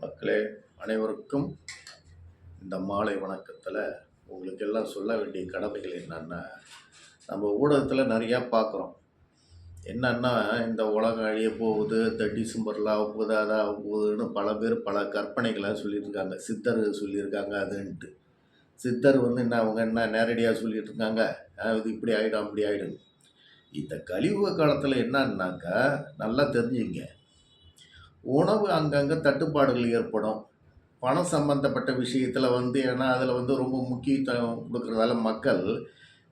மக்களே அனைவருக்கும் இந்த மாலை வணக்கத்தில் உங்களுக்கு எல்லாம் சொல்ல வேண்டிய கடமைகள் என்னென்னா? நம்ம ஊடகத்தில் நிறையா பார்க்குறோம். என்னன்னா இந்த உலகம் அழிய போகுது இந்த டிசம்பரில் ஆக போகுது அதாக ஆக போகுதுன்னு பல பேர் பல கற்பனைகளை சொல்லியிருக்காங்க. சித்தர் சொல்லியிருக்காங்க அதுன்ட்டு. சித்தர் வந்து என்ன அவங்க என்ன நேரடியாக சொல்லிட்டு இருக்காங்க "ஆ, இது இப்படி ஆகிடும் அப்படி ஆகிடும் இந்த கழிவு காலத்தில் என்னன்னாக்கா நல்லா தெரிஞ்சுங்க. உணவு அங்கங்கே தட்டுப்பாடுகள் ஏற்படும். பணம் சம்மந்தப்பட்ட விஷயத்தில் வந்து ஏன்னா அதில் வந்து ரொம்ப முக்கியத்துவம் கொடுக்குறதால மக்கள்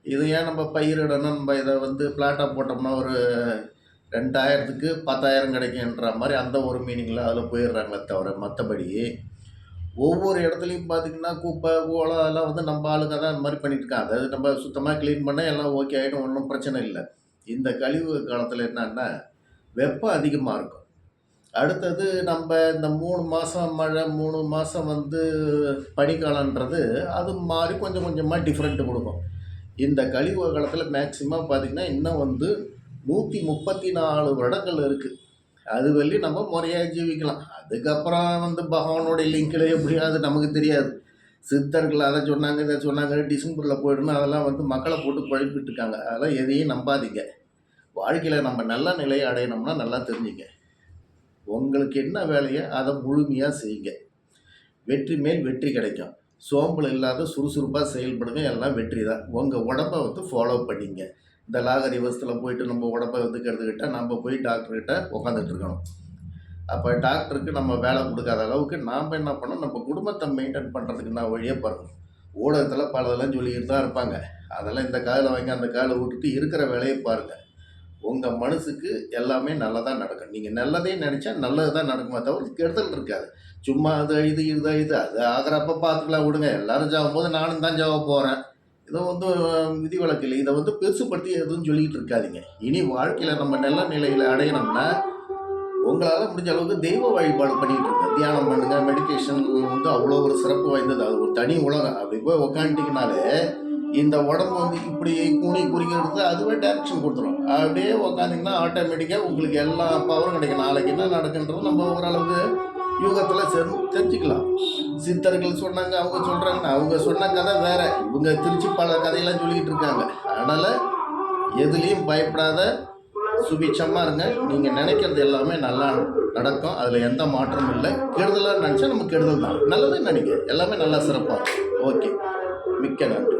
இது ஏன் நம்ம பயிரிடணும் நம்ம இதை வந்து பிளாட்டாக போட்டோம்னா ஒரு ரெண்டாயிரத்துக்கு பத்தாயிரம் கிடைக்குன்ற மாதிரி அந்த ஒரு மீனிங்கில் அதில் போயிடுறாங்களே தவிர மற்றபடி ஒவ்வொரு இடத்துலையும் பார்த்திங்கன்னா குப்பை கோலம் அதெல்லாம் வந்து நம்ம ஆளுங்க தான் இந்த மாதிரி பண்ணிட்டுருக்காங்க. அதாவது நம்ம சுத்தமாக க்ளீன் பண்ணால் எல்லாம் ஓகே ஆகிடும் ஒன்றும் பிரச்சனை இல்லை. இந்த கழிவு காலத்தில் என்னன்னா வெப்பம் அதிகமாக இருக்கும். அடுத்தது நம்ம இந்த மூணு மாதம் மழை மூணு மாதம் வந்து பனிக்காலன்றது அது மாதிரி கொஞ்சம் கொஞ்சமாக டிஃப்ரெண்ட்டு கொடுக்கும். இந்த கழிவு காலத்தில் மேக்சிமம் பார்த்திங்கன்னா இன்னும் வந்து நூற்றி முப்பத்தி நாலு வருடங்கள் இருக்குது அது வரையும் நம்ம முறையாக ஜீவிக்கலாம். அதுக்கப்புறம் வந்து பகவானுடைய லிங்கில் எப்படியாவது நமக்கு தெரியாது. சித்தர்கள் அதை சொன்னாங்க இதை சொன்னாங்க டிசம்பரில் போயிடணும் அதெல்லாம் வந்து மக்களை போட்டு குழப்பிட்டு இருக்காங்க. அதெல்லாம் எதையும் நம்பாதீங்க. வாழ்க்கையில் நம்ம நல்ல நிலையை அடையணும்னா நல்லா தெரிஞ்சுங்க. உங்களுக்கு என்ன வேலையோ அதை முழுமையாக செய்யுங்க. வெற்றி மேல் வெற்றி கிடைக்கும். சோம்பல் இல்லாத சுறுசுறுப்பாக செயல்படுங்க எல்லாம் வெற்றி தான். உங்கள் உடம்பை வந்து ஃபாலோ பண்ணிங்க. இந்த லாகரி வசத்தில் போயிட்டு நம்ம உடம்பை வந்து நம்ம போய் டாக்டர்கிட்ட உட்காந்துட்டு இருக்கணும். அப்போ டாக்டருக்கு நம்ம வேலை கொடுக்காத அளவுக்கு நாம் என்ன பண்ணோம் நம்ம குடும்பத்தை மெயின்டைன் பண்ணுறதுக்கு நான் வழியே பாருங்கள் ஊடகத்தில் பலதெல்லாம் சொல்லிக்கிட்டு தான் இருப்பாங்க. அதெல்லாம் இந்த காதில் வாங்கி அந்த காலை விட்டுட்டு இருக்கிற வேலையை பாருங்கள் உங்கள் மனசுக்கு எல்லாமே நல்லதாக நடக்கும். நீங்கள் நல்லதே நினச்சா நல்லது தான் நடக்குமே தவிர கெடுதல் இருக்காது. சும்மா அது இது இது இது. அது ஆகிறப்ப பார்த்துக்கலாம் விடுங்க. எல்லாரும் ஜாவும் போது நானும் தான் ஜாவ போகிறேன் இதை வந்து விதி வழக்கு இல்லை. இதை வந்து பெருசுப்படுத்தி எதுவும் சொல்லிக்கிட்டு இருக்காதீங்க. இனி வாழ்க்கையில் நம்ம நல்ல நிலையில் அடையணும்னா உங்களால் முடிஞ்ச அளவுக்கு தெய்வ வழிபாடு பண்ணிகிட்டு இருக்கோம். தியானம் பண்ணுங்கள் மெடிடேஷன் வந்து அவ்வளோ ஒரு சிறப்பு வாய்ந்தது. அது ஒரு தனி உலகம். அப்படி போய் உக்காந்துட்டிங்கனாலே இந்த உடம்பு வந்து இப்படி கூணி குறிக்கிறது அதுவே டேரக்ஷன் கொடுத்துரும். அப்படியே உக்காந்திங்கன்னா ஆட்டோமேட்டிக்காக உங்களுக்கு எல்லா பவரும் கிடைக்கும். நாளைக்கு என்ன நடக்குன்றது நம்ம ஓரளவுக்கு யூகத்தில் செரு தெரிஞ்சுக்கலாம். சித்தர்கள் சொன்னாங்க அவங்க சொல்கிறாங்க அவங்க சொன்ன கதை வேறு. இவங்க திருச்சி பல கதையெல்லாம் சொல்லிக்கிட்டு இருக்காங்க. அதனால் எதுலேயும் பயப்படாத சுபிச்சமாக இருங்க. நீங்கள் நினைக்கிறது எல்லாமே நல்லா நடக்கும். அதில் எந்த மாற்றமும் இல்லை. கெடுதலாக நினச்சா நம்ம கெடுதல் தான். நல்லதே நினைக்க எல்லாமே நல்லா சிறப்பாக ஓகே. மிக்க நன்றி.